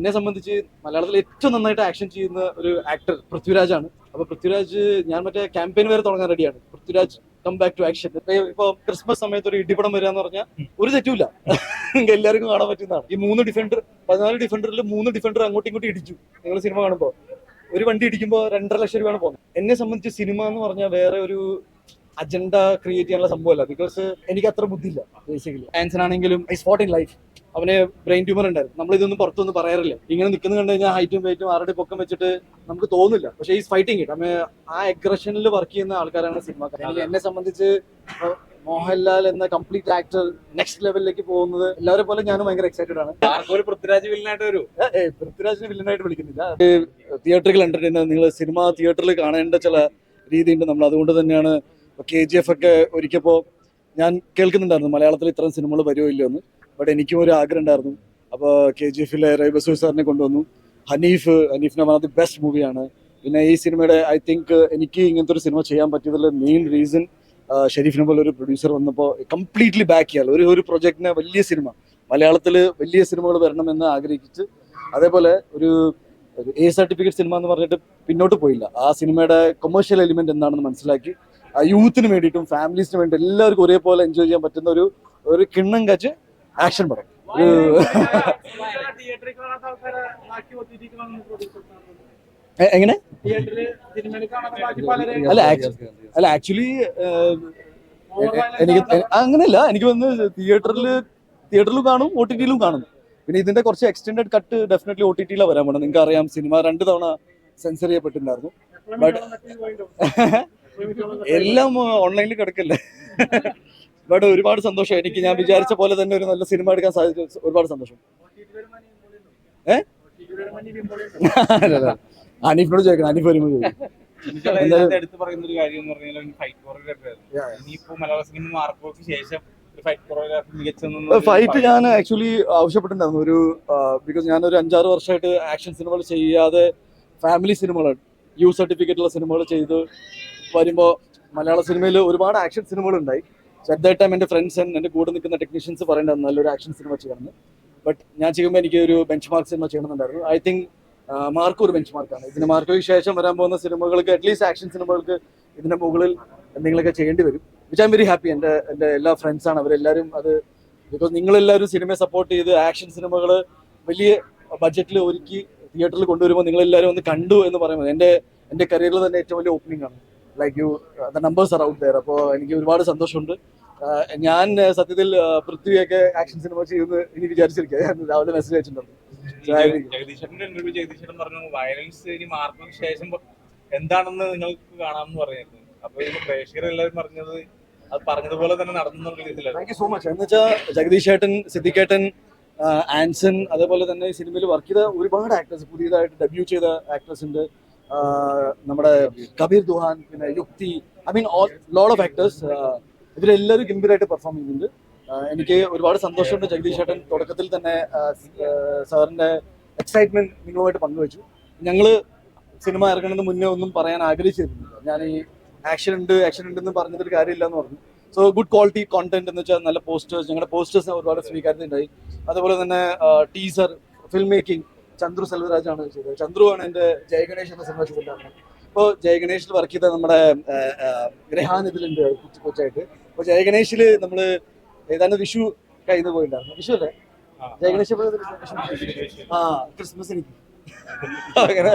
എന്നെ സംബന്ധിച്ച് മലയാളത്തിൽ ഏറ്റവും നന്നായിട്ട് ആക്ഷൻ ചെയ്യുന്ന ഒരു ആക്ടർ പൃഥ്വിരാജാണ് അപ്പൊ പൃഥ്വിരാജ് ഞാൻ മറ്റേ ക്യാമ്പയിൻ വരെ തുടങ്ങാൻ റെഡിയാണ് Prithviraj come back to action ഇപ്പൊ ക്രിസ്മസ് സമയത്ത് ഒരു ഇടിപടം വരിക എന്ന് പറഞ്ഞാൽ ഒരു തെറ്റുമില്ല നിങ്ങൾക്ക് എല്ലാവർക്കും കാണാൻ പറ്റുന്നതാണ്. ഈ മൂന്ന് ഡിഫൻഡർ പതിനാല് ഡിഫൻഡറിൽ മൂന്ന് ഡിഫൻഡർ അങ്ങോട്ടും ഇങ്ങോട്ടും ഇടിച്ചു. നിങ്ങൾ സിനിമ കാണുമ്പോൾ ഒരു വണ്ടി ഇടിക്കുമ്പോൾ രണ്ടര ലക്ഷം രൂപയാണ് പോകുന്നത്. എന്നെ സംബന്ധിച്ച് സിനിമ എന്ന് പറഞ്ഞാൽ വേറെ ഒരു അജണ്ട ക്രിയേറ്റ് ചെയ്യാനുള്ള സംഭവമല്ല. ബിക്കോസ് എനിക്ക് അത്ര ബുദ്ധിയില്ല ബേസിക്കലി ആൻസർ ആണെങ്കിലും ഐ സ്പോട്ട് ഇൻ ലൈഫ് അവന് ബ്രെയിൻ ട്യൂമർ ഉണ്ടായിരുന്നു. നമ്മൾ ഇതൊന്നും പുറത്തൊന്നും പറയാറില്ല. ഇങ്ങനെ നിൽക്കുന്ന കണ്ടു കഴിഞ്ഞാൽ ഹൈറ്റും വെയിറ്റും ആരുടെ പൊക്കം വെച്ചിട്ട് നമുക്ക് തോന്നില്ല പക്ഷേ ഈ ഫൈറ്റിംഗ് ഇട്ട് ആ അഗ്രഷനിൽ വർക്ക് ചെയ്യുന്ന ആൾക്കാരാണ് സിനിമ എന്നെ സംബന്ധിച്ച് മോഹൻലാൽ എന്ന കംപ്ലീറ്റ് ആക്ടർ നെക്സ്റ്റ് ലെവലിലേക്ക് പോകുന്നത് എല്ലാവരെ പോലെ ഞാനും ഭയങ്കര എക്സൈറ്റഡ് ആണ്. ഒരു പൃഥ്വിരാജ് വില്ലനായിട്ട് വരും. ഏ, പൃഥ്വിരാജിനെ വില്ലനായിട്ട് വിളിക്കുന്നില്ല. തിയേറ്ററിൽ എന്റർടൈൻ നിങ്ങൾ സിനിമ തിയേറ്ററിൽ കാണേണ്ട ചില രീതിയുണ്ട്. നമ്മൾ അതുകൊണ്ട് തന്നെയാണ് കെ ജി എഫ് ഒക്കെ ഒരിക്കപ്പോ ഞാൻ കേൾക്കുന്നുണ്ടായിരുന്നു. മലയാളത്തിൽ ഇത്തരം സിനിമകൾ വരുമോ ഇല്ലയോ എന്ന് ബട്ട് എനിക്കും ഒരു ആഗ്രഹം ഉണ്ടായിരുന്നു. അപ്പോൾ കെ ജി എഫിലെ റൈബസൂർ സാറിനെ കൊണ്ടുവന്നു. ഹനീഫ് ഹനീഫിനെ വൺ ഓഫ് ദി ബെസ്റ്റ് മൂവിയാണ് പിന്നെ ഈ സിനിമയുടെ ഐ തിങ്ക് എനിക്ക് ഇങ്ങനത്തെ ഒരു സിനിമ ചെയ്യാൻ പറ്റിയതിൽ മെയിൻ റീസൺ ഷെരീഫിനെ പോലെ ഒരു പ്രൊഡ്യൂസർ വന്നപ്പോൾ കംപ്ലീറ്റ്ലി ബാക്ക് ചെയ്യാൽ. ഒരു ഒരു പ്രൊജക്റ്റിന് വലിയ സിനിമ. മലയാളത്തിൽ വലിയ സിനിമകൾ വരണമെന്ന് ആഗ്രഹിച്ച് അതേപോലെ ഒരു എ സർട്ടിഫിക്കറ്റ് സിനിമ എന്ന് പറഞ്ഞിട്ട് പിന്നോട്ട് പോയില്ല. ആ സിനിമയുടെ കൊമേഴ്ഷ്യൽ എലിമെന്റ് എന്താണെന്ന് മനസ്സിലാക്കി യൂത്തിന് വേണ്ടിയിട്ടും ഫാമിലീസിന് വേണ്ടി എല്ലാവർക്കും ഒരേപോലെ എൻജോയ് ചെയ്യാൻ പറ്റുന്ന ഒരു ഒരു കിണ്ണം കച്ച് ആക്ഷൻ പടം ഒരു എങ്ങനെ? അല്ല ആക്ച്വലി അല്ല ആക്ച്വലി എനിക്ക് അങ്ങനെയല്ല എനിക്ക് വന്ന് തിയേറ്ററിൽ തിയേറ്ററിലും കാണും ഒ ടി ടിയിലും കാണും. പിന്നെ ഇതിന്റെ കുറച്ച് extended cut definitely O T ടിയിലാണ് വരാൻ പോണത് നിങ്ങൾക്ക് അറിയാം സിനിമ രണ്ട് തവണ സെൻസർ ചെയ്യപ്പെട്ടിട്ടുണ്ടായിരുന്നു. ബട്ട് എല്ലാം ഓൺലൈനിൽ കിടക്കല്ലേ? ബട്ട് ഒരുപാട് സന്തോഷം. എനിക്ക് ഞാൻ വിചാരിച്ച പോലെ തന്നെ ഒരു നല്ല സിനിമ എടുക്കാൻ സാധിച്ചു ഒരുപാട് സന്തോഷം. ഏ? അനീഫിനോട് ചോദിക്കണം. അനീഫ് വരുമ്പോൾ ചോദിക്കും. ഇതിനകത്ത് എടുത്തു പറയുന്ന ഒരു കാര്യം എന്ന് പറഞ്ഞാൽ ഫൈറ്റ് കൊറിയോഗ്രാഫി ആയിരുന്നു. ഇനിയിപ്പോ മലയാള സിനിമ മാർക്കോക്ക് ശേഷം ഒരു ഫൈറ്റ് ഫൈറ്റ് ഞാൻ ആക്ച്വലി ആവശ്യപ്പെട്ടിട്ടുണ്ടായിരുന്നു. ഒരു ബിക്കോസ് ഞാൻ ഒരു അഞ്ചാറ് വർഷമായിട്ട് ആക്ഷൻ സിനിമകൾ ചെയ്യാതെ ഫാമിലി സിനിമകൾ യു സർട്ടിഫിക്കറ്റ് ഉള്ള സിനിമകൾ ചെയ്ത് വരുമ്പോൾ മലയാള സിനിമയിൽ ഒരുപാട് ആക്ഷൻ സിനിമകൾ ഉണ്ടായി. അറ്റ് ദ ടൈം എന്റെ ഫ്രണ്ട്സ് എന്റെ കൂടെ നിൽക്കുന്ന ടെക്നീഷ്യൻസ് പറയേണ്ടത് നല്ലൊരു ആക്ഷൻ സിനിമ ചെയ്യണമെന്ന്. ബട്ട് ഞാൻ ചെയ്യുമ്പോൾ എനിക്ക് ഒരു ബെഞ്ച് മാർക്ക് സിനിമ ചെയ്യണമെന്നുണ്ടായിരുന്നു ഐ തിങ്ക് മാർക്ക് ഒരു ബെഞ്ച് മാർക്കാണ് ഇതിന് മാർക്കോയ്ക്ക് ശേഷം വരാൻ പോകുന്ന സിനിമകൾക്ക് അറ്റ്ലീസ്റ്റ് ആക്ഷൻ സിനിമകൾക്ക് ഇതിന്റെ മുകളിൽ എന്തെങ്കിലുമൊക്കെ ചെയ്യേണ്ടി വരും. വിച്ച് ഐ വെരി ഹാപ്പി എന്റെ എന്റെ എല്ലാ ഫ്രണ്ട്സാണ് അവരെല്ലാവരും അത് ബിക്കോസ് നിങ്ങളെല്ലാവരും സിനിമയെ സപ്പോർട്ട് ചെയ്ത് ആക്ഷൻ സിനിമകൾ വലിയ ബഡ്ജറ്റിൽ ഒരുക്കി തിയേറ്ററിൽ കൊണ്ടുവരുമ്പോൾ നിങ്ങളെല്ലാവരും ഒന്ന് കണ്ടു എന്ന് പറയുന്നത് എന്റെ എന്റെ കരിയറിൽ തന്നെ ഏറ്റവും വലിയ ഓപ്പണിംഗ് ആണ്. Like you the numbers are out there അപ്പോൾ എനിക്ക് ഒരുപാട് സന്തോഷമുണ്ട്. ഞാൻ സത്യത്തിൽ പൃഥ്വിയൊക്കെ ആക്ഷൻ സിനിമ ചെയ്യുന്നത് ഇനി വിചാരിച്ചിരിക്കുക ഞാൻ രാവിലെ മെസ്സേജ് അയച്ചിട്ടുണ്ടായിരുന്നു എന്താണെന്ന് നിങ്ങൾക്ക് കാണാമെന്ന് പറഞ്ഞിരുന്നു അപ്പൊ പ്രേക്ഷകർ എല്ലാവരും പറഞ്ഞത് അത് പറഞ്ഞതുപോലെ തന്നെ നടന്നു താങ്ക് യു സോ മച്ച് എന്ന് വെച്ചാൽ ജഗദീഷ് ഏട്ടൻ സിദ്ദിഖേട്ടൻ ആൻസൺ അതേപോലെ തന്നെ സിനിമയിൽ വർക്ക് ചെയ്ത ഒരുപാട് ആക്ടേഴ്സ് പുതിയതായിട്ട് ഡെബ്യൂ ചെയ്ത ആക്ടേഴ്സ് ഉണ്ട്. നമ്മുടെ കബീർ ദുഹാൻ പിന്നെ Yukti I mean all load of actors ഇവരെല്ലാവരും ഗംഭീരമായിട്ട് പെർഫോം ചെയ്യുന്നുണ്ട്. എനിക്ക് ഒരുപാട് സന്തോഷമുണ്ട് ജഗദീഷ് ഏട്ടൻ തുടക്കത്തിൽ തന്നെ സാറിന്റെ എക്സൈറ്റ്മെന്റ് നിങ്ങളുമായിട്ട് പങ്കുവച്ചു. ഞങ്ങൾ സിനിമ ഇറങ്ങുന്നതിന് മുന്നേ ഒന്നും പറയാൻ ആഗ്രഹിച്ചിരുന്നില്ല. ഞാൻ ഈ ആക്ഷൻ ഉണ്ട് ആക്ഷൻ ഉണ്ടെന്ന് പറഞ്ഞിട്ടൊരു കാര്യമില്ല എന്ന് പറഞ്ഞു. സോ ഗുഡ് ക്വാളിറ്റി കോണ്ടന്റ് എന്ന് വെച്ചാൽ നല്ല പോസ്റ്റേഴ്സ് ഞങ്ങളുടെ പോസ്റ്റേഴ്സ് ഒരുപാട് സ്വീകാര്യത ഉണ്ടായി അതുപോലെ തന്നെ teaser film making Chandru Selvaraj ആണ് ചെയ്തത്. ചന്ദ്രു ആണ് എന്റെ ജയഗണേഷ് എന്ന സിനിമ ചെയ്തിട്ടുണ്ടായിരുന്നത്. ഇപ്പോൾ ജയഗണേഷിൽ വർക്ക് ചെയ്ത നമ്മുടെ ഗ്രഹാനിതിലുണ്ട് കൊച്ചായിട്ട്. അപ്പോൾ ജയഗണേഷിൽ നമ്മൾ ഏതാണ്ട് വിഷു കയ്യിൽ നിന്ന് പോയിട്ടുണ്ടായിരുന്നു. വിഷു അല്ലേ? ജയഗണേഷ് ആ. ക്രിസ്മസ് എനിക്ക് അങ്ങനെ.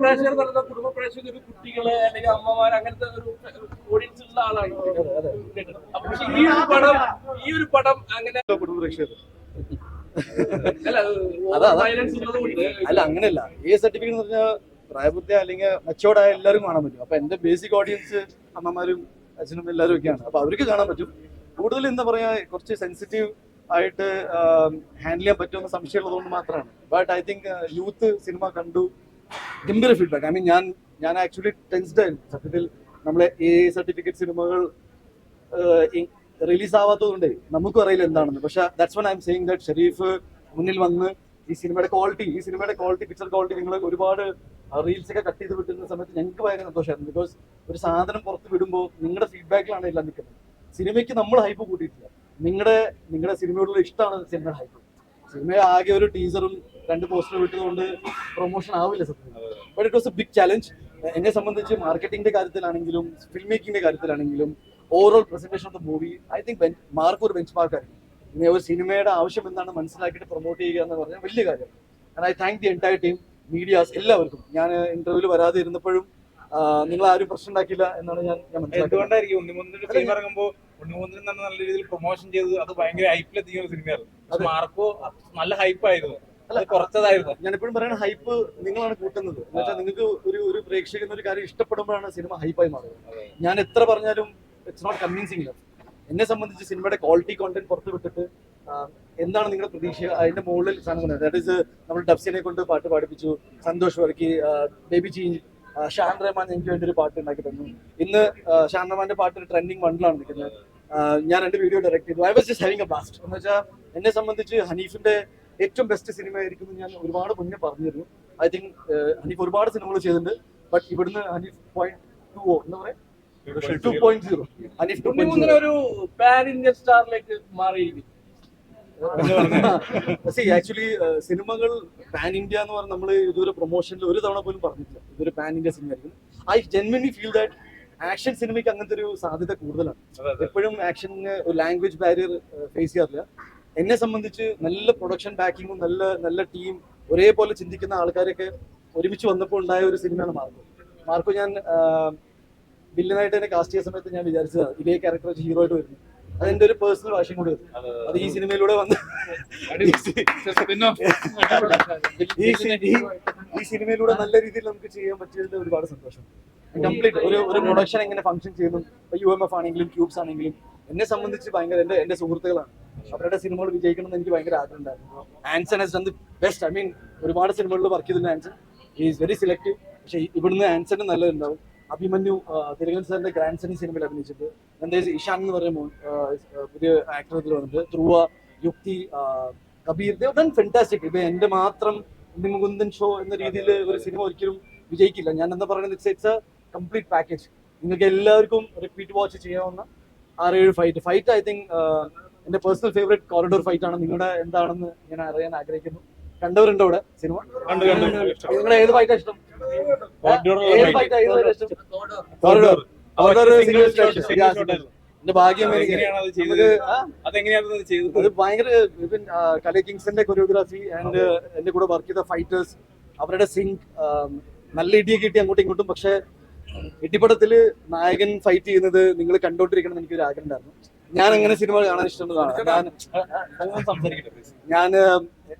പ്രേക്ഷകർ പറഞ്ഞ കുടുംബ പ്രേക്ഷകർ കുട്ടികളെ അല്ലെങ്കിൽ അമ്മമാർ അങ്ങനത്തെ ഒരു ഓഡിയൻസ് ഉള്ള ആളാണ്. ഈ ഒരു പടം ഈ ഒരു പടം അങ്ങനെ കുടുംബ പ്രേക്ഷകർ. അല്ല അങ്ങനെയല്ല. എ സർട്ടിഫിക്കറ്റ് എന്ന് പറഞ്ഞാൽ പ്രായപൂർത്തി അല്ലെങ്കിൽ മെച്ചോർഡായ എല്ലാവരും കാണാൻ പറ്റും. അപ്പൊ എന്റെ ബേസിക് ഓഡിയൻസ് അമ്മമാരും അച്ഛനും എല്ലാവരും ഒക്കെയാണ്. അപ്പൊ അവർക്ക് കാണാൻ പറ്റും. കൂടുതൽ എന്താ പറയാ കുറച്ച് സെൻസിറ്റീവ് ആയിട്ട് ഹാൻഡിൽ ചെയ്യാൻ പറ്റുമെന്ന് സംശയമുള്ളതുകൊണ്ട് മാത്രമാണ്. But I think youth cinema കണ്ടു. ഗംഭീര ഫീഡ്ബാക്ക് ഐ മീൻ ഞാൻ ഞാൻ ആക്ച്വലി ടെൻസ്ഡ് ആയിരുന്നു. സത്യത്തിൽ നമ്മളെ എ സർട്ടിഫിക്കറ്റ് സിനിമകൾ റിലീസ് ആവാത്തതുകൊണ്ട് നമുക്കും അറിയില്ല എന്താണെന്ന്. പക്ഷെ that's one I am saying that Sharif മുന്നിൽ വന്ന് ഈ സിനിമയുടെ ക്വാളിറ്റി ഈ സിനിമയുടെ ക്വാളിറ്റി പിക്ചർ ക്വാളിറ്റി നിങ്ങൾ ഒരുപാട് റീൽസ് ഒക്കെ കട്ട് ചെയ്ത് വിട്ടുന്ന സമയത്ത് ഞങ്ങൾക്ക് ഭയങ്കര സന്തോഷമായിരുന്നു. ബിക്കോസ് ഒരു സാധനം പുറത്ത് വിടുമ്പോൾ നിങ്ങളുടെ ഫീഡ്ബാക്കിലാണ് എല്ലാം നിൽക്കുന്നത്. സിനിമയ്ക്ക് നമ്മൾ ഹൈപ്പ് കൂട്ടിയിട്ടില്ല. നിങ്ങളുടെ നിങ്ങളുടെ സിനിമയോടുള്ള ഇഷ്ടമാണ് സിനിമയുടെ ഹൈപ്പ് സിനിമ ആകെ ഒരു ടീസറും രണ്ട് പോസ്റ്റർ വിട്ടതുകൊണ്ട് പ്രൊമോഷൻ ആവില്ല സത്യം but it was a big challenge എന്നെ സംബന്ധിച്ച് മാർക്കറ്റിംഗിന്റെ കാര്യത്തിലാണെങ്കിലും ഫിൽം മേക്കിംഗിന്റെ കാര്യത്തിലാണെങ്കിലും overall presentation of the movie I think mark ഒരു ബെഞ്ച് മാർക്ക് ആയിരിക്കും. ഇനി ഒരു സിനിമയുടെ ആവശ്യം എന്താണ് മനസ്സിലാക്കിയിട്ട് പ്രൊമോട്ട് ചെയ്യുക എന്ന് പറഞ്ഞാൽ വലിയ കാര്യം and I thank the entire team medias എല്ലാവർക്കും. ഞാൻ ഇന്റർവ്യൂവിൽ വരാതെ ഇരുന്നപ്പോഴും നിങ്ങൾ ആരും പ്രശ്നം ഉണ്ടാക്കില്ല എന്നാണ് ഞാൻ എന്തുകൊണ്ടായിരിക്കും? ഉണ്ണിമുന്തിന്റെ ഫിലിം ഇറങ്ങുമ്പോൾ ഉണ്ണിമുന്തിന് തന്നെ നല്ല രീതിയിൽ പ്രൊമോഷൻ ചെയ്ത് അത് ഭയങ്കര ഹൈപ്പിലെത്തിക്കുന്ന ഒരു സിനിമയായിരുന്നു പക്ഷെ മാർക്കോ നല്ല ഹൈപ്പ് ആയിരുന്നു. കുറച്ചതായിരുന്നു. ഞാൻ എപ്പോഴും പറയുന്ന ഹൈപ്പ് നിങ്ങളാണ് കൂട്ടുന്നത്. എന്നുവെച്ചാൽ നിങ്ങൾക്ക് ഒരു ഒരു പ്രേക്ഷകൻ ഒരു കാര്യം ഇഷ്ടപ്പെടുമ്പോഴാണ് സിനിമ ഹൈപ്പായി മാറുന്നത്. ഞാൻ എത്ര പറഞ്ഞാലും ഇറ്റ്സ് നോട്ട് കൺവിൻസിങ് എന്നെ സംബന്ധിച്ച് സിനിമയുടെ ക്വാളിറ്റി കോണ്ടന്റ് പുറത്ത് വിട്ടിട്ട് എന്താണ് നിങ്ങളുടെ പ്രതീക്ഷ? അതിന്റെ മുകളിൽ സാധനം ദാറ്റ് നമ്മൾ ഡബ്സിനെ കൊണ്ട് പാട്ട് പാടിപ്പിച്ചു. സന്തോഷ് വർക്കി ബേബി ചീ ഷാൻ റഹ്മാൻ എനിക്ക് വേണ്ടി ഒരു പാട്ട് ഉണ്ടാക്കി തന്നു. ഇന്ന് ഷാൻ റഹ്മാന്റെ പാട്ട് ട്രെൻഡിങ് വണ്ടിലാണ് നിൽക്കുന്നത്. ഞാൻ രണ്ട് വീഡിയോ ഡയറക്ട് ചെയ്തു. I was just having a blast എന്ന് വെച്ചാൽ എന്നെ സംബന്ധിച്ച് ഹനീഫിന്റെ ഏറ്റവും ബെസ്റ്റ് സിനിമ ആയിരിക്കും എന്ന് ഞാൻ ഒരുപാട് മുന്നേ പറഞ്ഞിരുന്നു. ഐ തിങ്ക് ഹനീഫ് ഒരുപാട് സിനിമകൾ ചെയ്തിട്ടുണ്ട്. ബട്ട് ഇവിടുന്ന് ഹനീഫ് പോയിന്റ് ടു ഓ എന്ന് പറയാ. Two point zero Haneef two point ഉണ്ണിമുന്തൻ ഒരു പാൻ ഇന്ത്യൻ സ്റ്റാറിലേക്ക് മാറിയിരിക്കും സി ആക്ച്വലി സിനിമകൾ പാൻ ഇന്ത്യ എന്ന് പറഞ്ഞാൽ നമ്മൾ ഇതൊരു പ്രൊമോഷനിൽ ഒരു തവണ പോലും പറഞ്ഞിട്ടില്ല. ഇതൊരു പാൻ ഇന്ത്യ സിനിമ ആയിരിക്കും. I genuinely feel that action സിനിമയ്ക്ക് അങ്ങനത്തെ ഒരു സാധ്യത കൂടുതലാണ്. എപ്പോഴും ആക്ഷന് ഒരു ലാംഗ്വേജ് ബാരിയർ ഫേസ് ചെയ്യാറില്ല. എന്നെ സംബന്ധിച്ച് നല്ല പ്രൊഡക്ഷൻ ബാക്കിങ്ങും നല്ല നല്ല ടീം ഒരേപോലെ ചിന്തിക്കുന്ന ആൾക്കാരൊക്കെ ഒരുമിച്ച് വന്നപ്പോൾ ഉണ്ടായ ഒരു സിനിമയാണ് മാർക്കോ. മാർക്കോ ഞാൻ വില്ലനായിട്ട് തന്നെ കാസ്റ്റ് ചെയ്ത സമയത്ത് ഞാൻ വിചാരിച്ചതാണ് ഇതേ ക്യാരക്ടർ വെച്ച് ഹീറോ ആയിട്ട് വരുന്നു. അത് എന്റെ ഒരു പേഴ്സണൽ വാശിയും കൂടി അത് ഈ സിനിമയിലൂടെ വന്ന് ഈ സിനിമയിലൂടെ നല്ല രീതിയിൽ നമുക്ക് ചെയ്യാൻ പറ്റിയതിൽ ഒരുപാട് സന്തോഷം. കംപ്ലീറ്റ് ഒരു ഒരു പ്രൊഡക്ഷൻ എങ്ങനെ ഫംഗ്ഷൻ ചെയ്യുന്നു? യു എം എഫ് ആണെങ്കിലും ക്യൂബ്സ് ആണെങ്കിലും എന്നെ സംബന്ധിച്ച് ഭയങ്കര എന്റെ എന്റെ സുഹൃത്തുക്കളാണ്. അവരുടെ സിനിമകൾ വിജയിക്കണം എന്ന് എനിക്ക് ഭയങ്കര ആഗ്രഹം ഉണ്ടായിരുന്നു Anson has done the best I mean ഒരുപാട് സിനിമകളിൽ വർക്ക് ചെയ്തിട്ടുണ്ട് ആൻസൺ ഈസ് വെരി സെലക്റ്റീവ് പക്ഷേ ഇവിടുന്ന് ആൻസൺ നല്ലതുണ്ടാവും. അഭിമന്യു തിരകൻ സാറിന്റെ ഗ്രാൻഡ് സണി സിനിമയിൽ അഭിനയിച്ചിട്ട്. എന്താ ഇഷാൻ എന്ന് പറയുന്ന പുതിയ ആക്ടർ ഇതിൽ വന്നിട്ട്. ധ്രുവ യുക്തി കബീർ ഡൺ ഫെന്റാസ്റ്റിക് ഇപ്പൊ എന്റെ മാത്രം നിമുകുന്ദൻ ഷോ എന്ന രീതിയിൽ ഒരു സിനിമ ഒരിക്കലും വിജയിക്കില്ല. ഞാൻ എന്താ പറയുന്നത്? It's it's a complete package നിങ്ങൾക്ക് എല്ലാവർക്കും റിപ്പീറ്റ് വാച്ച് ചെയ്യാവുന്ന ആറേഴ് ഫൈറ്റ് ഫൈറ്റ് ഐ തിങ്ക് എന്റെ പേഴ്സണൽ ഫേവറേറ്റ് കോറിഡോർ ഫൈറ്റ് ആണ്. നിങ്ങളുടെ എന്താണെന്ന് ഞാൻ അറിയാൻ ആഗ്രഹിക്കുന്നു. കണ്ടവരുണ്ടോ ഇവിടെ സിനിമ. നിങ്ങളുടെ ഏത് ഫൈറ്റാ ഇഷ്ടം? എന്റെ ഭാഗ്യം ഭയങ്കര കലേ കിങ്സിന്റെ കൊറിയോഗ്രാഫി ആൻഡ് എന്റെ കൂടെ വർക്ക് ചെയ്ത ഫൈറ്റേഴ്സ് അവരുടെ സിങ്ക് നല്ല ഇടിയെ കിട്ടി അങ്ങോട്ടും ഇങ്ങോട്ടും. പക്ഷെ ഇടിപ്പടത്തിൽ നായകൻ ഫൈറ്റ് ചെയ്യുന്നത് നിങ്ങൾ കണ്ടോണ്ടിരിക്കണം എനിക്ക് ഒരു ആഗ്രഹം ഉണ്ടായിരുന്നു. ഞാൻ അങ്ങനെ സിനിമ കാണാൻ ഇഷ്ടമുള്ളതാണ്. ഞാൻ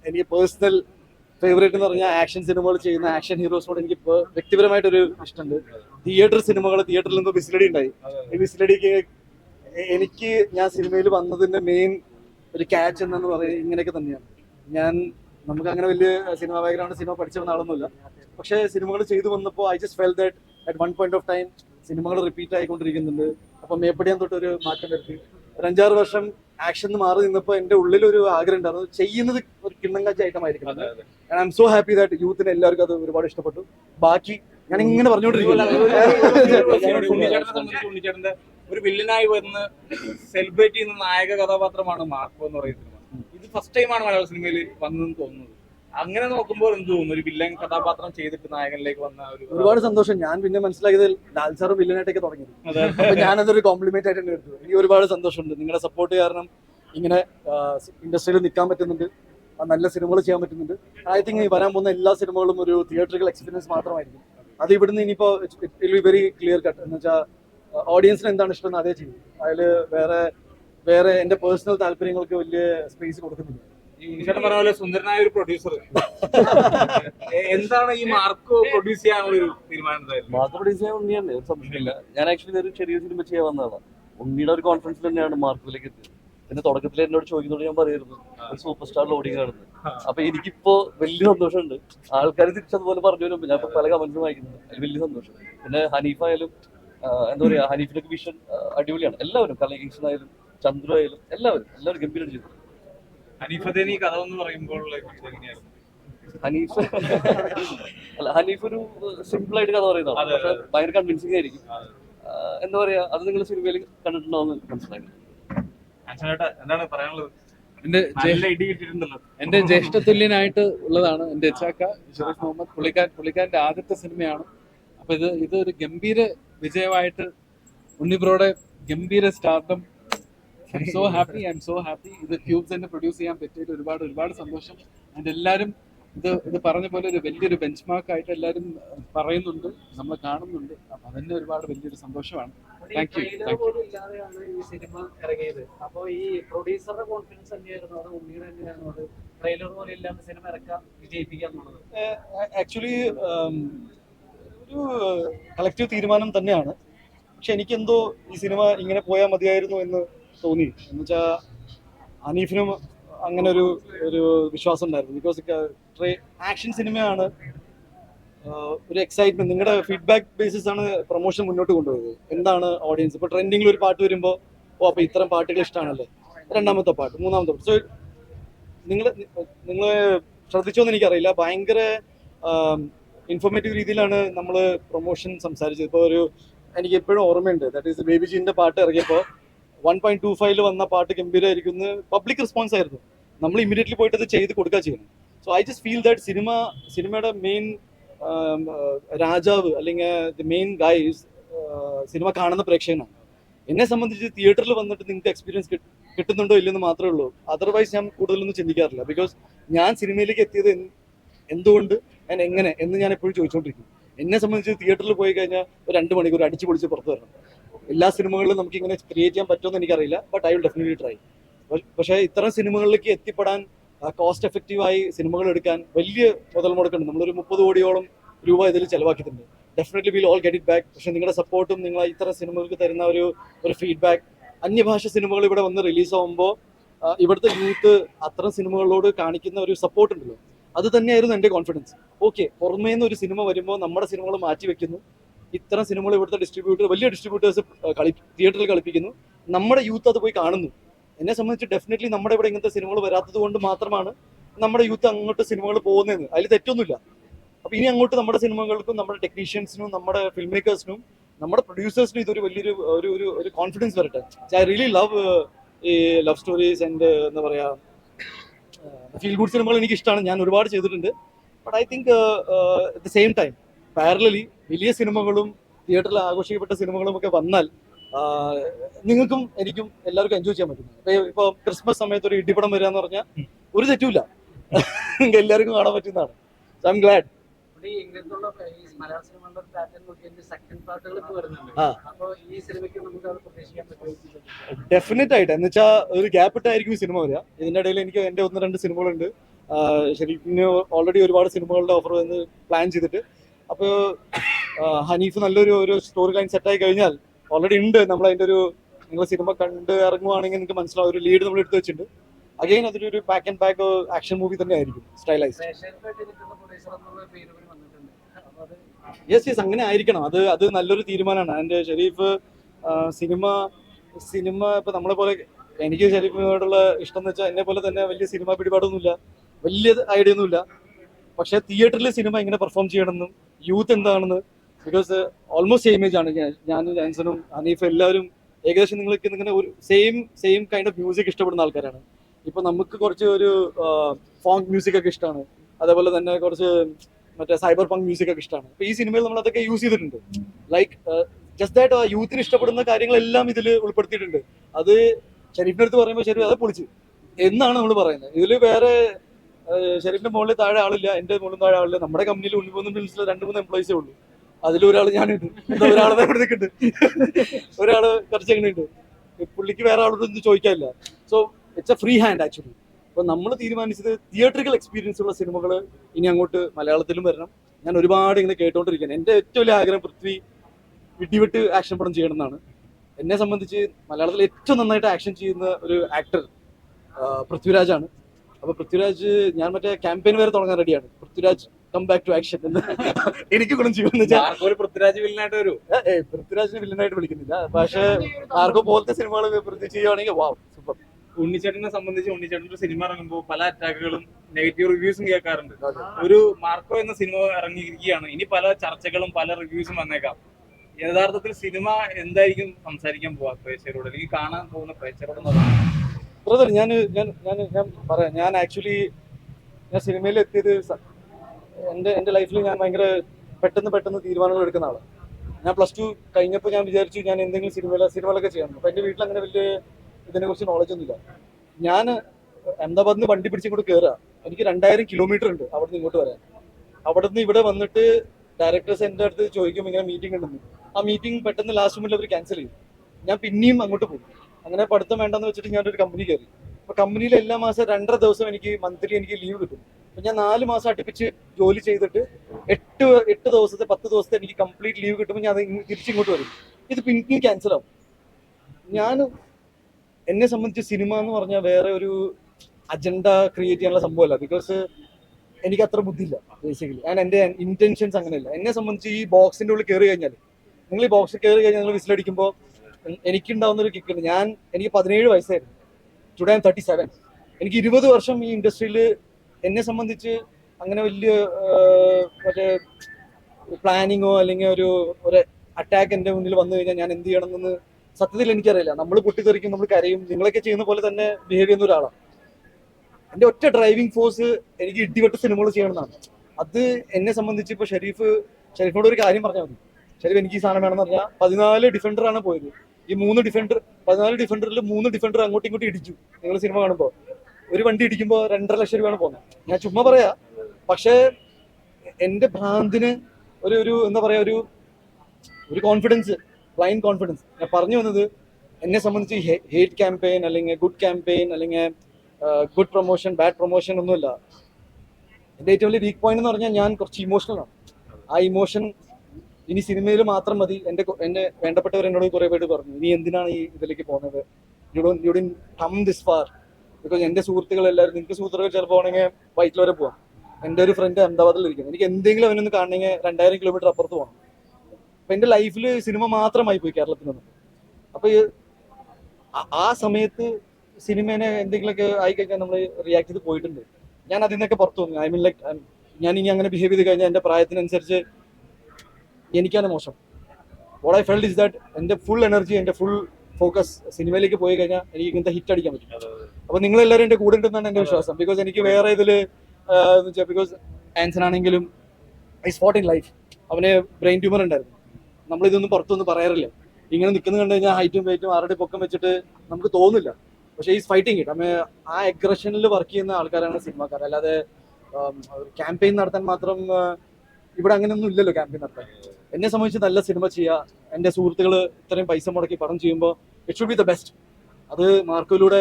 എനിക്ക് പേഴ്സണൽ ഫേവറേറ്റ് എന്ന് പറഞ്ഞാൽ ആക്ഷൻ സിനിമകൾ ചെയ്യുന്ന ആക്ഷൻ ഹീറോസിനോട് എനിക്ക് ഇപ്പൊ വ്യക്തിപരമായിട്ടൊരു ഇഷ്ടമുണ്ട് തിയേറ്റർ സിനിമകൾ തിയേറ്ററിൽ നിന്ന് വിസിലടി ഉണ്ടായി. ഈ വിസിലടിക്ക് എനിക്ക് ഞാൻ സിനിമയിൽ വന്നതിന്റെ മെയിൻ ഒരു ക്യാച്ച് എന്നു പറയുന്നത് ഇങ്ങനെയൊക്കെ തന്നെയാണ്. ഞാൻ നമുക്ക് അങ്ങനെ വലിയ സിനിമ ബാക്ക്ഗ്രൗണ്ട് സിനിമ പഠിച്ചു വന്ന ആളൊന്നുമില്ല. പക്ഷേ സിനിമകൾ ചെയ്തു വന്നപ്പോൾ I just fell that at one point of time സിനിമകൾ റിപ്പീറ്റ് ആയിക്കൊണ്ടിരിക്കുന്നുണ്ട്. അപ്പം മേപ്പടിയാൻ തൊട്ട് ഒരു മാറ്റം വരുത്തി. ഒരു അഞ്ചാറ് വർഷം ആക്ഷൻ മാറി നിന്നപ്പോൾ എന്റെ ഉള്ളിൽ ഒരു ആഗ്രഹം ഉണ്ടായിരുന്നു. ചെയ്യുന്നത് ഒരു കിണ്ണം കാച്ച ഐറ്റം ആയിരിക്കും അതെ, അതെ. I'm so happy that യൂത്തിന് എല്ലാവർക്കും അത് ഒരുപാട് ഇഷ്ടപ്പെട്ടു. ബാക്കി ഞാൻ ഇങ്ങനെ പറഞ്ഞുകൊണ്ടിരിക്കും ഒരു വില്ലനായി വന്ന് സെലിബ്രേറ്റ് ചെയ്യുന്ന നായക കഥാപാത്രമാണ് മാർക്കോ എന്ന് പറയുന്നത് ഇത് ഫസ്റ്റ് ടൈമാണ് മലയാള സിനിമയിൽ വന്നതെന്ന് തോന്നുന്നത്. അങ്ങനെ നോക്കുമ്പോൾ എന്ത് തോന്നുന്നു? ഒരു വില്ലൻ കഥാപാത്രം ചെയ്തിട്ട് നായകനിലേക്ക് വന്ന ഒരു ഒരുപാട് സന്തോഷം. ഞാൻ പിന്നെ മനസ്സിലാക്കിയത് സാറും വില്ലനായിട്ടൊക്കെ തുടങ്ങിയത്. അപ്പൊ ഞാനതൊരു കോംപ്ലിമെന്റ് ആയിട്ട് തന്നെ എടുത്തു. എനിക്ക് ഒരുപാട് സന്തോഷമുണ്ട്. നിങ്ങളുടെ സപ്പോർട്ട് കാരണം ഇങ്ങനെ ഇൻഡസ്ട്രിയിൽ നിൽക്കാൻ പറ്റുന്നുണ്ട്. നല്ല സിനിമകൾ ചെയ്യാൻ പറ്റുന്നുണ്ട്. ഐ തിങ്ക് വരാൻ പോകുന്ന എല്ലാ സിനിമകളും ഒരു തിയേറ്ററിക്കൽ എക്സ്പീരിയൻസ് മാത്രമായിരിക്കും. അത് ഇവിടുന്ന് ഇനിയിപ്പോ it will very clear cut എന്ന് വെച്ചാൽ ഓഡിയൻസിന് എന്താണ് ഇഷ്ടം എന്ന് അതേ ചെയ്യും. അതിൽ വേറെ വേറെ എന്റെ പേഴ്സണൽ താല്പര്യങ്ങൾക്ക് വലിയ സ്പേസ് കൊടുക്കുന്നില്ല. പറഞ്ഞ പോലെ സുന്ദരനായ ഒരു പ്രൊഡ്യൂസർ എന്താണ് ഈ മാർക്കോ പ്രൊഡ്യൂസ് ചെയ്യാനുള്ള ഒരു തീരുമാനം മാർക്ക് പ്രൊഡ്യൂസ് ചെയ്യാൻ ഉണ്ണിയാണ് സംശയമില്ല. ഞാൻ ആക്ച്വലി ഒരു ചെറിയ സിനിമ ചെയ്യാൻ വന്നതാണ്. ഉണ്ണിയുടെ ഒരു കോൺഫിഡൻസ് തന്നെയാണ് മാർക്കിലേക്ക് എത്തിയത്. പിന്നെ തുടക്കത്തിൽ എന്നോട് ചോദിക്കുന്നോട് ഞാൻ പറയായിരുന്നു ഒരു സൂപ്പർ സ്റ്റാർ ലോഡിങ് ആണെന്ന്. അപ്പൊ എനിക്കിപ്പോ വലിയ സന്തോഷമുണ്ട്. ആൾക്കാർ തിരിച്ചതുപോലെ പറഞ്ഞു വരുമ്പോ ഞാൻ ഇപ്പൊ പല കമന്റ്സും വായിക്കുന്നുണ്ട്. അതിൽ വലിയ സന്തോഷം. പിന്നെ ഹനീഫ് ആയാലും എന്താ പറയാ ഹനീഫിന്റെ വിഷൻ അടിപൊളിയാണ്. എല്ലാവരും കലകിങ്സൺ ആയാലും ചന്ദ്രു ആയാലും എല്ലാവരും എല്ലാവരും ഗംഭീരമായിട്ട് ചെയ്തു. ഹനീഫത്തേനി കഥ എന്ന് പറയുമ്പോൾ എങ്ങനെയായിരുന്നു? ഹനീഫ് അല്ല ഹനീഫ് ഒരു സിമ്പിൾ ആയിട്ട് കഥ പറയുന്നതാണ്. പക്ഷെ ഭയങ്കര കൺവിൻസിംഗ് ആയിരിക്കും. എന്താ പറയാ അത് നിങ്ങൾ സിനിമയിൽ കണ്ടിട്ടുണ്ടാവുമെന്ന് മനസ്സിലായി അച്ഛനേട്ടാ എന്താണ് പറയാനുള്ളത്? എന്റെ ജ്യേഷ്ഠ തുല്യനായിട്ട് ഉള്ളതാണ് എന്റെ ഇച്ചാക്ക ഷെറീഫ് മുഹമ്മദ്. പുള്ളിക്കാൻ പുള്ളിക്കാരന്റെ ആദ്യത്തെ സിനിമയാണ്. അപ്പൊ ഇത് ഇത് ഒരു ഗംഭീര വിജയമായിട്ട് ഉണ്ണിബ്രോയുടെ ഗംഭീര സ്റ്റാർട്ടം I'm so happy I'm so happy ഇത് ക്യൂബ്സ് തന്നെ പ്രൊഡ്യൂസ് ചെയ്യാൻ പറ്റിയിട്ട് ഒരുപാട് ഒരുപാട് സന്തോഷം. ആൻഡ് എല്ലാവരും ഇത് ഇത് പറഞ്ഞ പോലെ ഒരു വലിയൊരു ബെഞ്ച് മാർക്ക് ആയിട്ട് എല്ലാവരും പറയുന്നുണ്ട് നമ്മൾ കാണുന്നുണ്ട്. അപ്പൊ അതന്നെ ഒരുപാട് വലിയൊരു സന്തോഷമാണ്. താങ്ക് യു സിനിമ ഇറങ്ങിയത്. അപ്പൊ ഈ പ്രൊഡ്യൂസറുടെ കോൺഫിഡൻസ് തന്നെയായിരുന്നു അത് ഉണ്ണിയുടെ തന്നെയായിരുന്നു അത് ട്രെയിലർ പോലും ഇല്ലാതെ സിനിമ ഇറക്കാൻ വിജയിപ്പിക്കുക എന്നുള്ളത്? ആക്ച്വലി ഒരു കളക്റ്റീവ് തീരുമാനം തന്നെയാണ്. പക്ഷെ എനിക്കെന്തോ ഈ സിനിമ ഇങ്ങനെ പോയാൽ മതിയായിരുന്നു എന്ന് തോന്നി. എന്ന് വെച്ചാൽ അനീഫിനും അങ്ങനെ ഒരു ഒരു വിശ്വാസം ഉണ്ടായിരുന്നു. ബിക്കോസ് ആക്ഷൻ സിനിമയാണ് ഒരു എക്സൈറ്റ്മെന്റ് നിങ്ങളുടെ ഫീഡ്ബാക്ക് ബേസിസ് ആണ് പ്രൊമോഷൻ മുന്നോട്ട് കൊണ്ടുപോയത്. എന്താണ് ഓഡിയൻസ് ഇപ്പോൾ ട്രെൻഡിങ്ങിൽ ഒരു പാട്ട് വരുമ്പോൾ ഓ അപ്പോൾ ഇത്തരം പാട്ടുകൾ ഇഷ്ടമാണല്ലേ രണ്ടാമത്തെ പാട്ട് മൂന്നാമത്തെ പാട്ട്. സോ നിങ്ങൾ നിങ്ങൾ ശ്രദ്ധിച്ചോന്ന് എനിക്കറിയില്ല. ഭയങ്കര ഇൻഫോർമേറ്റീവ് രീതിയിലാണ് നമ്മൾ പ്രൊമോഷൻ സംസാരിച്ചത്. ഇപ്പോൾ ഒരു എനിക്ക് എപ്പോഴും ഓർമ്മയുണ്ട്. ദാറ്റ് ഈസ് ബേബിജീന്റെ പാട്ട് ഇറങ്ങിയപ്പോൾ വൺ പോയിന്റ് ടു ഫൈവിൽ വന്ന പാട്ട് ഗംഭീരമായിരിക്കും പബ്ലിക് റെസ്പോൺസ് ആയിരുന്നു. നമ്മൾ ഇമീഡിയറ്റ്ലി പോയിട്ട് അത് ചെയ്ത് കൊടുക്കുക ചെയ്യണം so I just feel that cinema സിനിമയുടെ മെയിൻ രാജാവ് അല്ലെങ്കിൽ ദി മെയിൻ ഗൈസ് സിനിമ കാണുന്ന പ്രേക്ഷകനാണ്. എന്നെ സംബന്ധിച്ച് തിയേറ്ററിൽ വന്നിട്ട് നിങ്ങൾക്ക് എക്സ്പീരിയൻസ് കിട്ടുന്നുണ്ടോ ഇല്ലെന്ന് മാത്രമേ ഉള്ളൂ. അതർവൈസ് ഞാൻ കൂടുതലൊന്നും ചിന്തിക്കാറില്ല. ബിക്കോസ് ഞാൻ സിനിമയിലേക്ക് എത്തിയത് എന്തുകൊണ്ട് ഞാൻ എങ്ങനെ എന്ന് ഞാൻ എപ്പോഴും ചോദിച്ചുകൊണ്ടിരിക്കും എന്നെ സംബന്ധിച്ച് തിയേറ്ററിൽ പോയി കഴിഞ്ഞാൽ ഒരു രണ്ട് മണിക്കൂർ അടിച്ചു പൊളിച്ച് പുറത്തു വരണം. എല്ലാ സിനിമകളിലും നമുക്ക് ഇങ്ങനെ ക്രിയേറ്റ് ചെയ്യാൻ പറ്റുമെന്ന് എനിക്കറിയില്ല but I will definitely try പക്ഷേ ഇത്തരം സിനിമകളിലേക്ക് എത്തിപ്പെടാൻ കോസ്റ്റ് എഫക്റ്റീവായി സിനിമകൾ എടുക്കാൻ വലിയ മുതൽ മുടക്കുണ്ട് നമ്മളൊരു മുപ്പത് കോടിയോളം രൂപ ഇതിൽ ചെലവാക്കിയിട്ടുണ്ട്. Definitely will all get it back പക്ഷേ നിങ്ങളുടെ സപ്പോർട്ടും നിങ്ങൾ ഇത്തരം സിനിമകൾക്ക് തരുന്ന ഒരു ഒരു ഫീഡ്ബാക്ക് അന്യഭാഷ സിനിമകൾ ഇവിടെ വന്ന് റിലീസ് ആകുമ്പോൾ ഇവിടുത്തെ യൂത്ത് അത്തരം സിനിമകളോട് കാണിക്കുന്ന ഒരു സപ്പോർട്ട് ഉണ്ടല്ലോ. അത് തന്നെയായിരുന്നു എന്റെ കോൺഫിഡൻസ് ഓക്കെ പുറമേ നിന്ന് ഒരു സിനിമ വരുമ്പോൾ നമ്മുടെ സിനിമകൾ മാറ്റി വെക്കുന്നു. ഇത്തരം സിനിമകൾ ഇവിടുത്തെ ഡിസ്ട്രിബ്യൂട്ടർ വലിയ ഡിസ്ട്രിബ്യൂട്ടേഴ്സ് കളി തിയേറ്ററിൽ കളിപ്പിക്കുന്നു. നമ്മുടെ യൂത്ത് അത് പോയി കാണുന്നു. എന്നെ സംബന്ധിച്ച് ഡെഫിനറ്റ്ലി നമ്മുടെ ഇവിടെ ഇങ്ങനത്തെ സിനിമകൾ വരാത്തത് കൊണ്ട് മാത്രമാണ് നമ്മുടെ യൂത്ത് അങ്ങോട്ട് സിനിമകൾ പോകുന്നതെന്ന്. അതിൽ തെറ്റൊന്നുമില്ല. അപ്പൊ ഇനി അങ്ങോട്ട് നമ്മുടെ സിനിമകൾക്കും നമ്മുടെ ടെക്നീഷ്യൻസിനും നമ്മുടെ ഫിലിം മേക്കേഴ്സിനും നമ്മുടെ പ്രൊഡ്യൂസേഴ്സിനും ഇതൊരു വലിയൊരു ഒരു ഒരു ഒരു കോൺഫിഡൻസ് വരട്ടെ. ഐ റിയലി ലവ് ഈ ലവ് സ്റ്റോറീസ് ആൻഡ് എന്താ പറയാ ഫീൽ ഗുഡ് സിനിമകൾ എനിക്ക് ഇഷ്ടമാണ് ഞാൻ ഒരുപാട് ചെയ്തിട്ടുണ്ട്. But I think at the same time parallelly വലിയ സിനിമകളും തിയേറ്ററിൽ ആഘോഷിക്കപ്പെട്ട സിനിമകളും ഒക്കെ വന്നാൽ നിങ്ങൾക്കും എനിക്കും എല്ലാവർക്കും എൻജോയ് ചെയ്യാൻ പറ്റും. ഇപ്പൊ ഇപ്പൊ ക്രിസ്മസ് സമയത്ത് ഒരു ഇടിപടം വരിക എന്ന് പറഞ്ഞാൽ ഒരു തെറ്റുമില്ല. നിങ്ങൾക്ക് എല്ലാവർക്കും കാണാൻ പറ്റുന്നതാണ്. ഐ എം ഗ്ലാഡ് ഡെഫിനറ്റ് ആയിട്ട്. എന്ന് വെച്ചാൽ ഒരു ഗ്യാപ്പ് ഇട്ടായിരിക്കും ഈ സിനിമ വരിക. ഇതിന്റെ ഇടയിൽ എനിക്ക് എന്റെ ഒന്ന് രണ്ട് സിനിമകളുണ്ട്. ശരിക്കും ഓൾറെഡി ഒരുപാട് സിനിമകളുടെ ഓഫർ വന്ന് പ്ലാൻ ചെയ്തിട്ട് അപ്പോൾ ഹനീഫ് നല്ലൊരു ഒരു സ്റ്റോറി ലൈൻ സെറ്റ് ആയി കഴിഞ്ഞാൽ ഓൾറെഡി ഉണ്ട്. നമ്മൾ അതിന്റെ ഒരു നിങ്ങൾ സിനിമ കണ്ട് ഇറങ്ങുവാണെങ്കിൽ നിങ്ങൾക്ക് മനസ്സിലാവും. ഒരു ലീഡ് നമ്മൾ എടുത്തു വെച്ചിട്ടുണ്ട്. അഗൈൻ അതൊരു ഒരു back and back action movie തന്നെ ആയിരിക്കും സ്റ്റൈലൈസ് യെസ് യെസ് അങ്ങനെ ആയിരിക്കണം. അത് അത് നല്ലൊരു തീരുമാനമാണ്. എന്റെ ഷെരീഫ് സിനിമ സിനിമ ഇപ്പൊ നമ്മളെ പോലെ എനിക്ക് ഷെരീഫിനോടുള്ള ഇഷ്ടം എന്ന് വെച്ചാൽ എന്നെ പോലെ തന്നെ വലിയ സിനിമ പിടിപാടൊന്നുമില്ല. വലിയ ഐഡിയ ഒന്നുമില്ല. പക്ഷെ തിയേറ്ററിൽ സിനിമ എങ്ങനെ പെർഫോം ചെയ്യണമെന്നും യൂത്ത് എന്താണെന്ന്? ബിക്കോസ് ഓൾമോസ്റ്റ് സെയിം ഏജ് ആണ് ഞാൻ- ജാൻസണും ഹനീഫ് എല്ലാവരും ഏകദേശം നിങ്ങൾക്ക് ഇങ്ങനെ ഒരു same same kind of music ഇഷ്ടപ്പെടുന്ന ആൾക്കാരാണ്. ഇപ്പൊ നമുക്ക് കുറച്ച് ഒരു ഫോങ് മ്യൂസിക് ഒക്കെ ഇഷ്ടമാണ് അതേപോലെ തന്നെ കുറച്ച് മറ്റേ സൈബർ പങ്ക് മ്യൂസിക് ഒക്കെ ഇഷ്ടമാണ് അപ്പൊ ഈ സിനിമയിൽ നമ്മൾ അതൊക്കെ യൂസ് ചെയ്തിട്ടുണ്ട്. ലൈക്ക് ജസ്റ്റ് ആയിട്ട് ആ യൂത്തിന് ഇഷ്ടപ്പെടുന്ന കാര്യങ്ങളെല്ലാം ഇതിൽ ഉൾപ്പെടുത്തിയിട്ടുണ്ട്. അത് ഷെരീഫിന്റെ അടുത്ത് പറയുമ്പോൾ ശരി അത് പൊളിച്ച്. എന്നാണ് നമ്മൾ പറയുന്നത്. ഇതിൽ വേറെ ഷെരീഫിന്റെ മുകളിൽ താഴെ ആളില്ല എന്റെ മുകളിൽ താഴെ ആളില്ല. നമ്മുടെ കമ്പനിയിൽ ഉണ്ണിമൂന്ന് ബിൽസിൽ രണ്ട് മൂന്ന് എംപ്ലോയീസേ ഉള്ളൂ. അതിലൊരാൾ ഞാനുണ്ട്. ഒരാൾ ഇവിടെ നിൽക്കുന്നുണ്ട്. ഒരാൾ കുറച്ച് ഉണ്ട് പുള്ളിക്ക് വേറെ ആളോടൊന്നും ചോദിക്കാനില്ല. So it's a free hand actually അപ്പൊ നമ്മൾ തീരുമാനിച്ചത് തിയേറ്ററിക്കൽ എക്സ്പീരിയൻസ് ഉള്ള സിനിമകൾ ഇനി അങ്ങോട്ട് മലയാളത്തിലും വരണം. ഞാൻ ഒരുപാട് ഇങ്ങനെ കേട്ടോണ്ടിരിക്കുകയാണ്. എന്റെ ഏറ്റവും വലിയ ആഗ്രഹം പൃഥ്വി ഇടിവിട്ട് ആക്ഷൻ പടം ചെയ്യണം എന്നാണ് എന്നെ സംബന്ധിച്ച് മലയാളത്തിൽ ഏറ്റവും നന്നായിട്ട് ആക്ഷൻ ചെയ്യുന്ന ഒരു ആക്ടർ പൃഥ്വിരാജാണ്. അപ്പൊ പൃഥ്വിരാജ് ഞാൻ മറ്റേ ക്യാമ്പയിൻ വരെ തുടങ്ങാൻ റെഡിയാണ് Prithviraj come back to action എന്ന്. എനിക്ക് ഗുണം ചെയ്യുമെന്ന് വെച്ചാൽ പൃഥ്വിരാജ് വില്ലനായിട്ട് വരും. പൃഥ്വിരാജിനെ വില്ലനായിട്ട് വിളിക്കുന്നില്ല. പക്ഷേ ആർക്കോ പോലത്തെ സിനിമകൾ പൃഥ്വി ചെയ്യുവാണെങ്കിൽ വാവ് സൂപ്പർ ഉണ്ണിച്ചേട്ടനെ സംബന്ധിച്ച് ഉണ്ണിച്ചേട്ടൻ സിനിമ ഇറങ്ങുമ്പോൾ പല അറ്റാക്കുകളും നെഗറ്റീവ് റിവ്യൂസും കേൾക്കാറുണ്ട്. ഒരു മാർക്കോ എന്ന സിനിമ ഇറങ്ങിയിരിക്കുകയാണ്. ഇനി പല ചർച്ചകളും പല റിവ്യൂസും വന്നേക്കാം. യഥാർത്ഥത്തിൽ സിനിമ എന്തായിരിക്കും സംസാരിക്കാൻ പോവാ പ്രേക്ഷകരോട്? അല്ലെങ്കിൽ കാണാൻ പോകുന്ന പ്രേക്ഷകരോട് ബ്രദർ ഞാൻ ഞാൻ ഞാൻ ഞാൻ പറയാം. ഞാൻ ആക്ച്വലി ഞാൻ സിനിമയിൽ എത്തിയത് എന്റെ എന്റെ ലൈഫിൽ ഞാൻ ഭയങ്കര പെട്ടെന്ന് പെട്ടെന്ന് തീരുമാനങ്ങൾ എടുക്കുന്ന ആളാണ് ഞാൻ പ്ലസ് ടു കഴിഞ്ഞപ്പോൾ ഞാൻ വിചാരിച്ചു ഞാൻ എന്തെങ്കിലും സിനിമ സിനിമകളൊക്കെ ചെയ്യണം. അപ്പം എന്റെ വീട്ടിൽ അങ്ങനെ വലിയ ഇതിനെക്കുറിച്ച് നോളജ് ഒന്നുമില്ല. ഞാൻ അഹമ്മദാബാദിൽ നിന്ന് വണ്ടി പിടിച്ചിങ്ങോട്ട് കയറുക എനിക്ക് രണ്ടായിരം കിലോമീറ്റർ ഉണ്ട് അവിടെ നിന്ന് ഇങ്ങോട്ട് വരാൻ. അവിടെ നിന്ന് ഇവിടെ വന്നിട്ട് ഡയറക്ടേഴ്സ് എന്റെ അടുത്ത് ചോദിക്കുമ്പോൾ ഇങ്ങനെ മീറ്റിംഗ് ഉണ്ടെന്ന്. ആ മീറ്റിംഗ് പെട്ടെന്ന് ലാസ്റ്റ് മിനിറ്റ് അവർ ക്യാൻസൽ ചെയ്തു ഞാൻ പിന്നെയും അങ്ങോട്ട് പോകും. അങ്ങനെ പഠിത്തം വേണ്ടെന്ന് വെച്ചിട്ട് ഞാനൊരു കമ്പനി കയറി അപ്പൊ കമ്പനിയിൽ എല്ലാ മാസം രണ്ടര ദിവസം എനിക്ക് മന്ത്ലി എനിക്ക് ലീവ് കിട്ടും. അപ്പൊ ഞാൻ നാല് മാസം അടുപ്പിച്ച് ജോലി ചെയ്തിട്ട് എട്ട് എട്ട് ദിവസത്തെ പത്ത് ദിവസത്തെ എനിക്ക് കംപ്ലീറ്റ് ലീവ് കിട്ടുമ്പോൾ ഞാൻ തിരിച്ചിങ്ങോട്ട് വരും. ഇത് പിന്നെ ക്യാൻസൽ ആവും. ഞാൻ എന്നെ സംബന്ധിച്ച് സിനിമ എന്ന് പറഞ്ഞാൽ വേറെ ഒരു അജണ്ട ക്രിയേറ്റ് ചെയ്യാനുള്ള സംഭവമല്ല. ബിക്കോസ് എനിക്ക് അത്ര ബുദ്ധിയില്ല ബേസിക്കലി ഞാൻ എന്റെ ഇന്റൻഷൻസ് അങ്ങനെയല്ല. എന്നെ സംബന്ധിച്ച് ഈ ബോക്സിന്റെ ഉള്ളിൽ കയറി കഴിഞ്ഞാൽ നിങ്ങൾ ഈ ബോക്സിൽ കയറി കഴിഞ്ഞാൽ നിങ്ങൾ വിസിലടിക്കുമ്പോൾ എനിക്കുണ്ടാവുന്ന ഒരു കിക്കുണ്ട് ഞാൻ എനിക്ക് പതിനേഴ് വയസ്സായിരുന്നു. ടുഡേ തേർട്ടി സെവൻ എനിക്ക് ഇരുപത് വർഷം ഈ ഇൻഡസ്ട്രിയിൽ എന്നെ സംബന്ധിച്ച് അങ്ങനെ വലിയ മറ്റേ പ്ലാനിങ്ങോ അല്ലെങ്കിൽ ഒരു ഒരു അറ്റാക്ക് എന്റെ മുന്നിൽ വന്നു കഴിഞ്ഞാൽ ഞാൻ എന്ത് ചെയ്യണമെന്ന് സത്യത്തിൽ എനിക്കറിയില്ല. നമ്മൾ പൊട്ടിത്തെറിക്കും നമ്മൾ കരയും. നിങ്ങളൊക്കെ ചെയ്യുന്ന പോലെ തന്നെ ബിഹേവ് ചെയ്യുന്ന ഒരാളാണ്. എന്റെ ഒറ്റ ഡ്രൈവിംഗ് ഫോഴ്സ് എനിക്ക് ഇടിവെട്ട് സിനിമകൾ ചെയ്യണമെന്നാണ്. അത് എന്നെ സംബന്ധിച്ച് ഇപ്പോൾ ഷെരീഫ് ഷെരീഫിനോട് ഒരു കാര്യം പറഞ്ഞാൽ മതി. ഷെരീഫ് എനിക്ക് ഈ സാധനം വേണമെന്ന് പറഞ്ഞാൽ പതിനാല് ഡിഫൻഡറാണ് പോയത്. ഈ മൂന്ന് ഡിഫൻഡർ പതിനാല് ഡിഫൻഡറിൽ മൂന്ന് ഡിഫൻഡർ അങ്ങോട്ടും ഇങ്ങോട്ടും ഇടിച്ചു. നിങ്ങൾ സിനിമ കാണുമ്പോൾ ഒരു വണ്ടി ഇടിക്കുമ്പോൾ രണ്ടര ലക്ഷം രൂപയാണ് പോകുന്നത് ഞാൻ ചുമ്മാ പറയാ. പക്ഷേ എന്റെ ഭ്രാന്തിന് ഒരു ഒരു എന്താ പറയാ ഒരു ഒരു കോൺഫിഡൻസ് ബ്ലൈൻഡ് കോൺഫിഡൻസ് ഞാൻ പറഞ്ഞു വന്നത് എന്നെ സംബന്ധിച്ച് ഹേറ്റ് ക്യാമ്പയിൻ അല്ലെങ്കിൽ ഗുഡ് ക്യാമ്പയിൻ അല്ലെങ്കിൽ ഗുഡ് പ്രൊമോഷൻ ബാഡ് പ്രൊമോഷൻ ഒന്നുമില്ല. എന്റെ ഏറ്റവും വലിയ വീക്ക് പോയിന്റ് എന്ന് പറഞ്ഞാൽ ഞാൻ കുറച്ച് ഇമോഷണൽ ആണ്. ആ ഇമോഷൻ ഇനി സിനിമയിൽ മാത്രം മതി. എന്റെ എന്നെ വേണ്ടപ്പെട്ടവർ എന്നോട് കുറെ പേര് പറഞ്ഞു ഇനി എന്തിനാണ് ഈ ഇതിലേക്ക് പോകുന്നത്? You didn't come this far because എന്റെ സുഹൃത്തുക്കൾ എല്ലാവരും നിങ്ങൾക്ക് സുഹൃത്തുക്കൾ ചിലപ്പോൾ ആണെങ്കിൽ വൈറ്റിൽ വരെ പോവാം. എന്റെ ഒരു ഫ്രണ്ട് അഹമ്മദാബാദിൽ ഇരിക്കുന്നു. എനിക്ക് എന്തെങ്കിലും അവനൊന്ന് കാണണമെങ്കിൽ രണ്ടായിരം കിലോമീറ്റർ അപ്പുറത്ത് പോകണം. അപ്പൊ എന്റെ ലൈഫിൽ സിനിമ മാത്രമായി പോയി കേരളത്തിൽ നിന്ന്. അപ്പൊ ആ സമയത്ത് സിനിമേനെ എന്തെങ്കിലുമൊക്കെ ആയിക്കഴിഞ്ഞാൽ നമ്മൾ റിയാക്ട് ചെയ്ത് പോയിട്ടുണ്ട്. ഞാൻ അതിൽ നിന്നൊക്കെ പുറത്തു വന്നു. ഐ മീൻ ലൈക്ക് ഞാൻ ഇനി അങ്ങനെ ബിഹേവ് ചെയ്ത് കഴിഞ്ഞാൽ എന്റെ പ്രായത്തിനനുസരിച്ച് എനിക്കാണ് മോശം. What I felt is that എന്റെ ഫുൾ എനർജി എന്റെ ഫുൾ ഫോക്കസ് സിനിമയിലേക്ക് പോയി കഴിഞ്ഞാൽ എനിക്ക് ഇങ്ങനത്തെ ഹിറ്റ് അടിക്കാൻ പറ്റും അപ്പൊ നിങ്ങൾ എല്ലാവരും എന്റെ കൂടെ ഉണ്ടെന്നാണ് എന്റെ വിശ്വാസം. ബിക്കോസ് എനിക്ക് വേറെ ഇതിൽ ബിക്കോസ് ആൻസൺ ആണെങ്കിലും ഐ സ്പോട്ട് ഇൻ ലൈഫ് അവന് ബ്രെയിൻ ട്യൂമർ ഉണ്ടായിരുന്നു. നമ്മൾ ഇതൊന്നും പുറത്തൊന്നും പറയാറില്ല. ഇങ്ങനെ നിൽക്കുന്ന കണ്ടു കഴിഞ്ഞാൽ ഹൈറ്റും വെയിറ്റും ആരുടെ പൊക്കം വെച്ചിട്ട് നമുക്ക് തോന്നില്ല. പക്ഷേ ഈസ് ഫൈറ്റിംഗ് ഇട്ട് അമ്മ ആ അഗ്രഷനിൽ വർക്ക് ചെയ്യുന്ന ആൾക്കാരാണ് സിനിമാക്കാർ. അല്ലാതെ ക്യാമ്പയിൻ നടത്താൻ മാത്രം ഇവിടെ ഇവിടെ അങ്ങനെയൊന്നും ഇല്ലല്ലോ ക്യാമ്പയിൻ നടത്താൻ. എന്നെ സംബന്ധിച്ച് നല്ല സിനിമ ചെയ്യുക. എന്റെ സുഹൃത്തുക്കൾ ഇത്രയും പൈസ മുടക്കി പടം ചെയ്യുമ്പോൾ it should be the best അത് മാർക്കോയിലൂടെ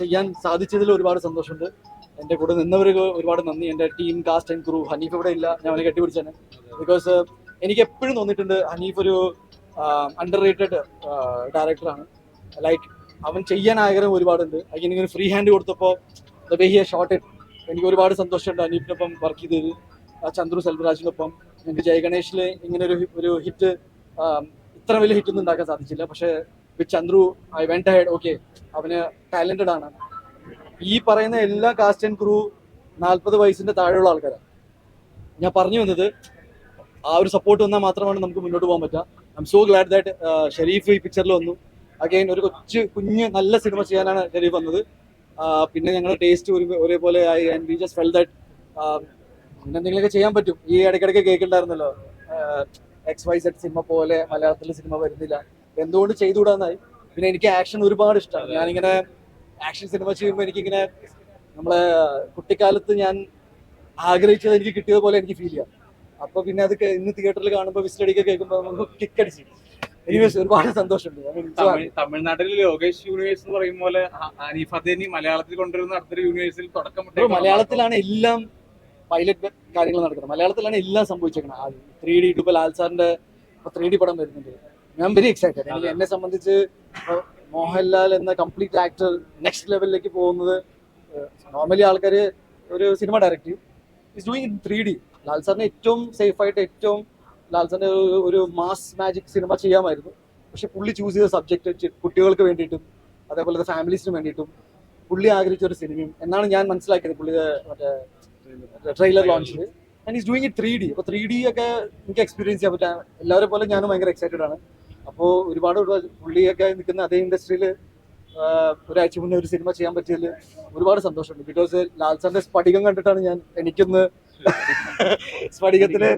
ചെയ്യാൻ സാധിച്ചതിൽ ഒരുപാട് സന്തോഷമുണ്ട്. എന്റെ കൂടെ നിന്നവർക്ക് ഒരുപാട് നന്ദി. എന്റെ team cast and crew Haneef ഇവിടെ ഇല്ല. ഞാൻ അവനെ കെട്ടിപ്പിടിച്ചാണ് ബിക്കോസ് എനിക്ക് എപ്പോഴും തോന്നിയിട്ടുണ്ട് ഹനീഫ് ഒരു അണ്ടർ റേറ്റഡ് ഡയറക്ടറാണ് ലൈക്ക് അവൻ ചെയ്യാൻ ആഗ്രഹം ഒരുപാടുണ്ട്. അതിന് ഫ്രീ ഹാൻഡ് കൊടുത്തപ്പോൾ ദ ഷോട്ട് ഇറ്റ് എനിക്ക് ഒരുപാട് സന്തോഷമുണ്ട് അനീഫിനൊപ്പം വർക്ക് ചെയ്തത് ചന്ദ്രു സെൽവരാജിനൊപ്പം. എനിക്ക് ജയ ഗണേഷിൽ ഇങ്ങനെ ഒരു ഒരു ഹിറ്റ് ഇത്ര വലിയ ഹിറ്റ് ഒന്നും ഉണ്ടാക്കാൻ സാധിച്ചില്ല. പക്ഷെ with Chandru I went head okay അവന് ടാലന്റഡ് ആണ്. ഈ പറയുന്ന എല്ലാ കാസ്റ്റ് ആൻഡ് ക്രൂ നാൽപ്പത് വയസ്സിന്റെ താഴെയുള്ള ആൾക്കാരാണ്. ഞാൻ പറഞ്ഞു വന്നത് ആ ഒരു സപ്പോർട്ട് വന്നാൽ മാത്രമാണ് നമുക്ക് മുന്നോട്ട് പോകാൻ പറ്റുക. I'm so glad that Sherif ഈ പിക്ചറിൽ വന്നു. അഗൈൻ ഒരു കൊച്ച് കുഞ്ഞ് നല്ല സിനിമ ചെയ്യാനാണ് ഷെരീഫ് വന്നത്. പിന്നെ ഞങ്ങളുടെ ടേസ്റ്റ് ഒരു ഒരേപോലെ ആയി and we just fell that പിന്നെ എന്തെങ്കിലുമൊക്കെ ചെയ്യാൻ പറ്റും. ഈ ഇടയ്ക്കിടയ്ക്ക് കേൾക്കുന്നുണ്ടായിരുന്നല്ലോ എക്സ് വൈ സെഡ് സിനിമ പോലെ മലയാളത്തിലെ സിനിമ വരുന്നില്ല. എന്തുകൊണ്ട് ചെയ്തുകൂടാന്നായി? പിന്നെ എനിക്ക് ആക്ഷൻ ഒരുപാട് ഇഷ്ടമാണ് ഞാനിങ്ങനെ ആക്ഷൻ സിനിമ ചെയ്യുമ്പോൾ എനിക്കിങ്ങനെ നമ്മളെ കുട്ടിക്കാലത്ത് ഞാൻ ആഗ്രഹിച്ചത് എനിക്ക് കിട്ടിയതുപോലെ എനിക്ക് ഫീൽ ചെയ്യാം. അപ്പൊ പിന്നെ അത് ഇന്ന് തിയേറ്ററിൽ കാണുമ്പോൾ വിസിലടിക്കുക കേൾക്കുമ്പോൾ നമുക്ക് കിക്ക് അടിച്ചു. എനിവേസ് ഒരുപാട് സന്തോഷമുണ്ട്. തമിഴ്നാട്ടിൽ ലോകേഷ് യൂണിവേഴ്സ് എന്ന് പറയും പോലെ ഹനീഫ് അദേനി മലയാളത്തിൽ കൊണ്ടുവരുന്ന അടുത്തൊരു യൂണിവേഴ്സിൽ തുടക്കം മലയാളത്തിലാണ് എല്ലാം പൈലറ്റ് കാര്യങ്ങൾ നടക്കുന്നത്. മലയാളത്തിലാണ് എല്ലാം സംഭവിച്ചേക്കുന്നത് ത്രീ ഡി ഇപ്പൊ ലാൽ ത്രീ ഡി പടം വരുന്നുണ്ട്. ഞാൻ വെരി എക്സൈറ്റഡ് എനിക്ക് എന്നെ സംബന്ധിച്ച് മോഹൻലാൽ എന്ന കംപ്ലീറ്റ് ആക്ടർ നെക്സ്റ്റ് ലെവലിലേക്ക് പോകുന്നത് നോർമലി ആൾക്കാർ ഒരു cinema direct is doing in three D Lal സാറിന് ഏറ്റവും സേഫായിട്ട് ഏറ്റവും ലാൽ ഒരു മാസ് മാജിക് സിനിമ ചെയ്യാമായിരുന്നു. പക്ഷെ പുള്ളി ചൂസ് ചെയ്ത സബ്ജക്റ്റ് കുട്ടികൾക്ക് വേണ്ടിയിട്ടും അതേപോലെ ഫാമിലീസിന് വേണ്ടിയിട്ടും പുള്ളി ആഗ്രഹിച്ച ഒരു സിനിമയും എന്നാണ് ഞാൻ മനസ്സിലാക്കിയത്. പുള്ളിയുടെ മറ്റേ trailer ലോഞ്ചിൽ and is doing it three D അപ്പോൾ ത്രീ ഡി ഒക്കെ എനിക്ക് എക്സ്പീരിയൻസ് ചെയ്യാൻ പറ്റാം എല്ലാവരെ പോലെ ഞാനും ഭയങ്കര എക്സൈറ്റഡ് ആണ്. അപ്പോൾ ഒരുപാട് പുള്ളിയൊക്കെ നിൽക്കുന്ന അതേ ഇൻഡസ്ട്രിയിൽ ഒരാഴ്ച മുന്നേ ഒരു സിനിമ ചെയ്യാൻ പറ്റിയതിൽ ഒരുപാട് സന്തോഷമുണ്ട്. ബിക്കോസ് ലാൽ സാറിന്റെ സ്ഫടികം കണ്ടിട്ടാണ് ഞാൻ എനിക്കൊന്ന് സ്ഫടികത്തിന്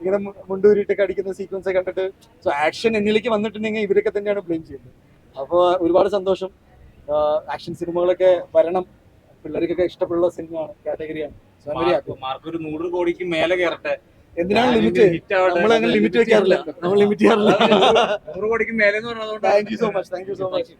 ഇങ്ങനെ മുണ്ടൂരിട്ടൊക്കെ അടിക്കുന്ന സീക്വൻസ് കണ്ടിട്ട് സോ ആക്ഷൻ എന്നിലേക്ക് വന്നിട്ടുണ്ടെങ്കിൽ ഇവരൊക്കെ തന്നെയാണ് ബ്ലെയിം ചെയ്യുന്നത്. അപ്പോൾ ഒരുപാട് സന്തോഷം. ആക്ഷൻ സിനിമകളൊക്കെ വരണം. പിള്ളേർക്കൊക്കെ ഇഷ്ടപ്പെടുന്ന സിനിമയാണ് കാറ്റഗറിയാണ് മാർക്ക് ഒരു നൂറ് കോടിക്ക് മേലെ കയറട്ടെ. എന്തിനാണ് ലിമിറ്റ്? നമ്മൾ അങ്ങനെ ലിമിറ്റ് വെക്കാറില്ല. നമ്മൾ ലിമിറ്റ് ചെയ്യാറില്ല. നൂറ് കോടിക്ക് മേലെ എന്ന് പറഞ്ഞതുകൊണ്ട് thank you so much thank you so much